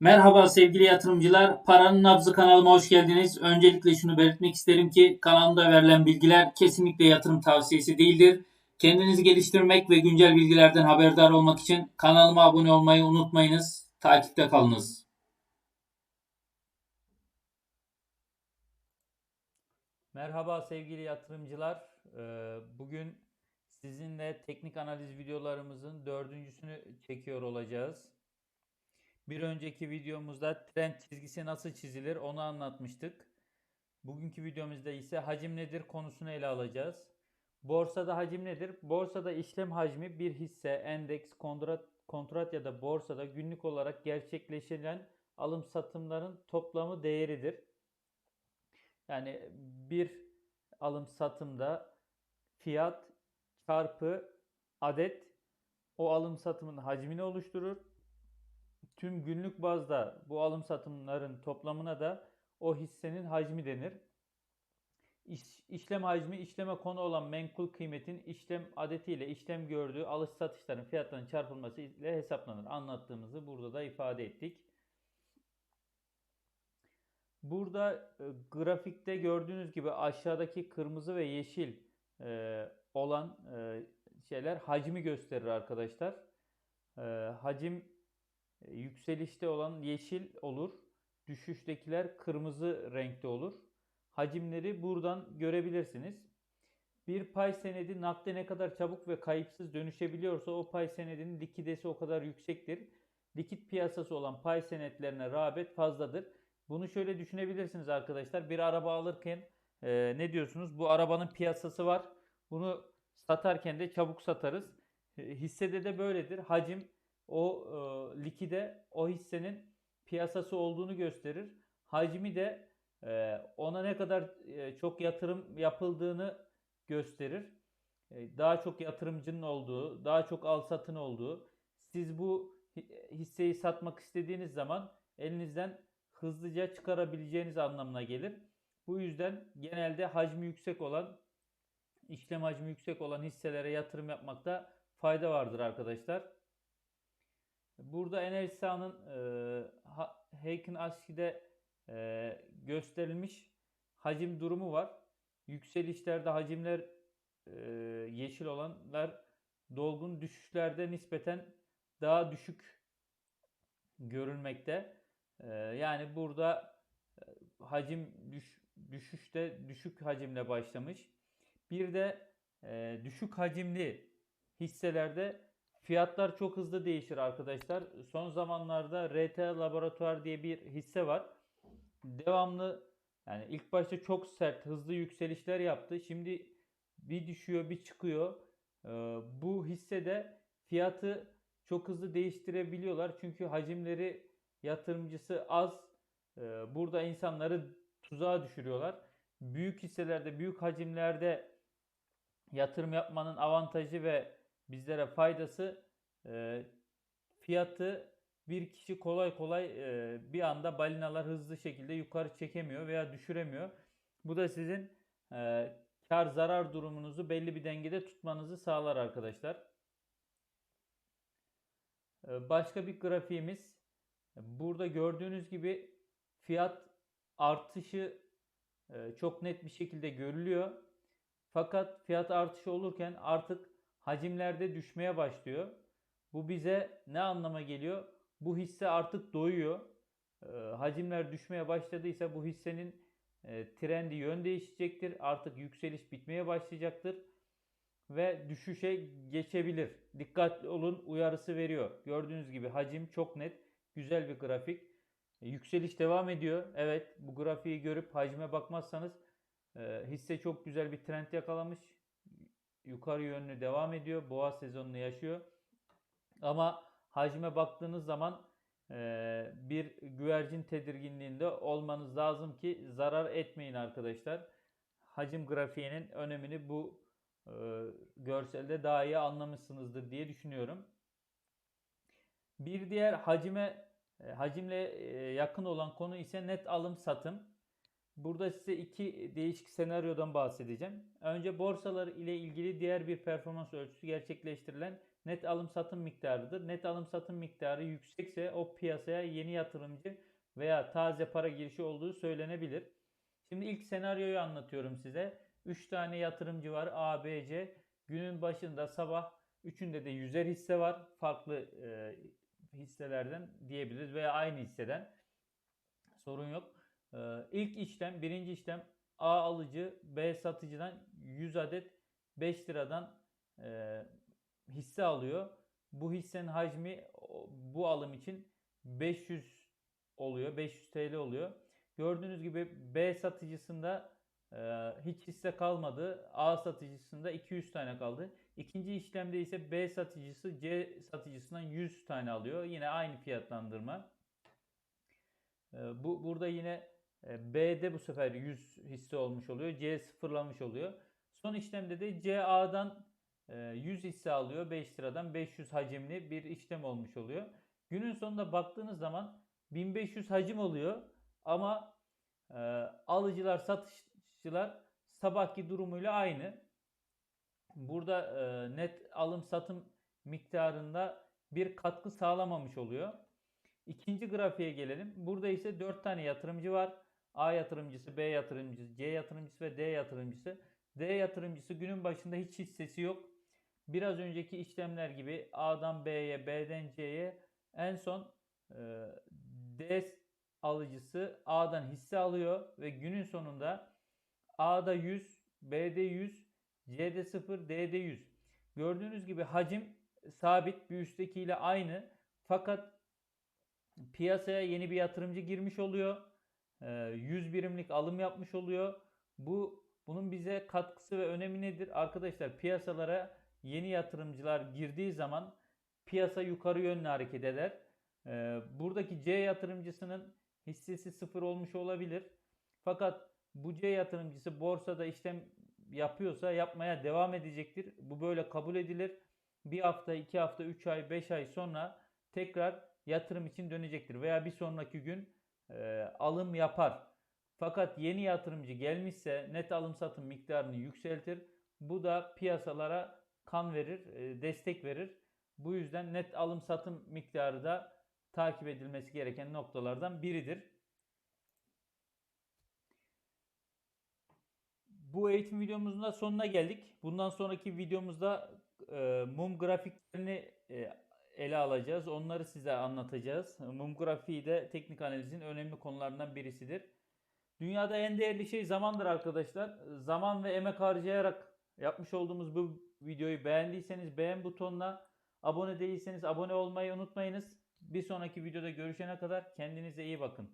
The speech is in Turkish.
Merhaba sevgili yatırımcılar. Paranın Nabzı kanalıma hoş geldiniz. Öncelikle şunu belirtmek isterim ki kanalımda verilen bilgiler kesinlikle yatırım tavsiyesi değildir. Kendinizi geliştirmek ve güncel bilgilerden haberdar olmak için kanalıma abone olmayı unutmayınız. Takipte kalınız. Merhaba sevgili yatırımcılar. Ee, Bugün sizinle teknik analiz videolarımızın dördüncüsünü çekiyor olacağız. Bir önceki videomuzda trend çizgisi nasıl çizilir onu anlatmıştık. Bugünkü videomuzda ise hacim nedir konusunu ele alacağız. Borsada hacim nedir? Borsada işlem hacmi bir hisse, endeks, kontrat, kontrat ya da borsada günlük olarak gerçekleşen alım satımların toplamı değeridir. Yani bir alım satımda fiyat çarpı adet o alım satımın hacmini oluşturur tüm günlük bazda bu alım satımların toplamına da o hissenin hacmi denir. İş, işlem hacmi işleme konu olan menkul kıymetin işlem adetiyle işlem gördüğü alış satışların fiyatların çarpılması ile hesaplanır. Anlattığımızı burada da ifade ettik. Burada e, grafikte gördüğünüz gibi aşağıdaki kırmızı ve yeşil e, olan e, şeyler hacmi gösterir arkadaşlar. Hacim Yükselişte olan yeşil olur. Düşüştekiler kırmızı renkte olur. Hacimleri buradan görebilirsiniz. Bir pay senedi nakde ne kadar çabuk ve kayıpsız dönüşebiliyorsa o pay senedinin likidesi o kadar yüksektir. Likit piyasası olan pay senetlerine rağbet fazladır. Bunu şöyle düşünebilirsiniz arkadaşlar. Bir araba alırken e, ne diyorsunuz? Bu arabanın piyasası var. Bunu satarken de çabuk satarız. Hissede de böyledir. Hacim o e, likide o hissenin piyasası olduğunu gösterir. Hacmi de e, ona ne kadar e, çok yatırım yapıldığını gösterir. E, daha çok yatırımcının olduğu, daha çok al satın olduğu. Siz bu hisseyi satmak istediğiniz zaman elinizden hızlıca çıkarabileceğiniz anlamına gelir. Bu yüzden genelde hacmi yüksek olan, işlem hacmi yüksek olan hisselere yatırım yapmakta fayda vardır arkadaşlar. Burada enerji sahanın e, Heiken Aski'de e, gösterilmiş hacim durumu var. Yükselişlerde hacimler e, yeşil olanlar dolgun düşüşlerde nispeten daha düşük görülmekte. E, yani burada e, hacim düş, düşüşte düşük hacimle başlamış. Bir de e, düşük hacimli hisselerde Fiyatlar çok hızlı değişir arkadaşlar. Son zamanlarda RT Laboratuvar diye bir hisse var. Devamlı yani ilk başta çok sert, hızlı yükselişler yaptı. Şimdi bir düşüyor, bir çıkıyor. Ee, bu hissede fiyatı çok hızlı değiştirebiliyorlar. Çünkü hacimleri yatırımcısı az. Ee, burada insanları tuzağa düşürüyorlar. Büyük hisselerde, büyük hacimlerde yatırım yapmanın avantajı ve bizlere faydası e, fiyatı bir kişi kolay kolay e, bir anda balinalar hızlı şekilde yukarı çekemiyor veya düşüremiyor. Bu da sizin e, kar zarar durumunuzu belli bir dengede tutmanızı sağlar arkadaşlar. E, başka bir grafiğimiz burada gördüğünüz gibi fiyat artışı e, çok net bir şekilde görülüyor. Fakat fiyat artışı olurken artık hacimlerde düşmeye başlıyor. Bu bize ne anlama geliyor? Bu hisse artık doyuyor. E, hacimler düşmeye başladıysa bu hissenin e, trendi yön değişecektir. Artık yükseliş bitmeye başlayacaktır ve düşüşe geçebilir. Dikkatli olun uyarısı veriyor. Gördüğünüz gibi hacim çok net. Güzel bir grafik. E, yükseliş devam ediyor. Evet bu grafiği görüp hacme bakmazsanız e, hisse çok güzel bir trend yakalamış yukarı yönlü devam ediyor. Boğa sezonunu yaşıyor. Ama hacme baktığınız zaman e, bir güvercin tedirginliğinde olmanız lazım ki zarar etmeyin arkadaşlar. Hacim grafiğinin önemini bu görselde daha iyi anlamışsınızdır diye düşünüyorum. Bir diğer hacime hacimle e, yakın olan konu ise net alım satım. Burada size iki değişik senaryodan bahsedeceğim. Önce borsalar ile ilgili diğer bir performans ölçüsü gerçekleştirilen net alım satım miktarıdır. Net alım satım miktarı yüksekse o piyasaya yeni yatırımcı veya taze para girişi olduğu söylenebilir. Şimdi ilk senaryoyu anlatıyorum size. 3 tane yatırımcı var A, B, C. Günün başında sabah üçünde de yüzer hisse var. Farklı e, hisselerden diyebiliriz veya aynı hisseden. Sorun yok. Ee, ilk işlem, birinci işlem A alıcı B satıcıdan 100 adet 5 liradan e, hisse alıyor. Bu hissenin hacmi bu alım için 500 oluyor. 500 TL oluyor. Gördüğünüz gibi B satıcısında hiç hisse kalmadı. A satıcısında 200 tane kaldı. İkinci işlemde ise B satıcısı C satıcısından 100 tane alıyor. Yine aynı fiyatlandırma. E, bu burada yine e, B'de bu sefer 100 hisse olmuş oluyor. C sıfırlamış oluyor. Son işlemde de C A'dan e, 100 hisse alıyor. 5 liradan 500 hacimli bir işlem olmuş oluyor. Günün sonunda baktığınız zaman 1500 hacim oluyor. Ama e, alıcılar satışçılar sabahki durumuyla aynı. Burada e, net alım satım miktarında bir katkı sağlamamış oluyor. İkinci grafiğe gelelim. Burada ise 4 tane yatırımcı var. A yatırımcısı, B yatırımcısı, C yatırımcısı ve D yatırımcısı. D yatırımcısı günün başında hiç hissesi yok. Biraz önceki işlemler gibi A'dan B'ye, B'den C'ye en son e, D alıcısı A'dan hisse alıyor ve günün sonunda A'da 100, B'de 100, C'de 0, D'de 100. Gördüğünüz gibi hacim sabit bir üsttekiyle aynı. Fakat piyasaya yeni bir yatırımcı girmiş oluyor. Ee, 100 birimlik alım yapmış oluyor. Bu bunun bize katkısı ve önemi nedir? Arkadaşlar piyasalara yeni yatırımcılar girdiği zaman piyasa yukarı yönlü hareket eder. Ee, buradaki C yatırımcısının hissesi sıfır olmuş olabilir. Fakat bu C yatırımcısı borsada işlem yapıyorsa yapmaya devam edecektir. Bu böyle kabul edilir. Bir hafta, iki hafta, üç ay, beş ay sonra tekrar yatırım için dönecektir. Veya bir sonraki gün e, alım yapar. Fakat yeni yatırımcı gelmişse net alım satım miktarını yükseltir. Bu da piyasalara kan verir, e, destek verir. Bu yüzden net alım satım miktarı da takip edilmesi gereken noktalardan biridir. Bu eğitim videomuzun da sonuna geldik. Bundan sonraki videomuzda e, mum grafiklerini e, ele alacağız. Onları size anlatacağız. Mum grafiği de teknik analizin önemli konularından birisidir. Dünyada en değerli şey zamandır arkadaşlar. Zaman ve emek harcayarak yapmış olduğumuz bu videoyu beğendiyseniz beğen butonuna, abone değilseniz abone olmayı unutmayınız. Bir sonraki videoda görüşene kadar kendinize iyi bakın.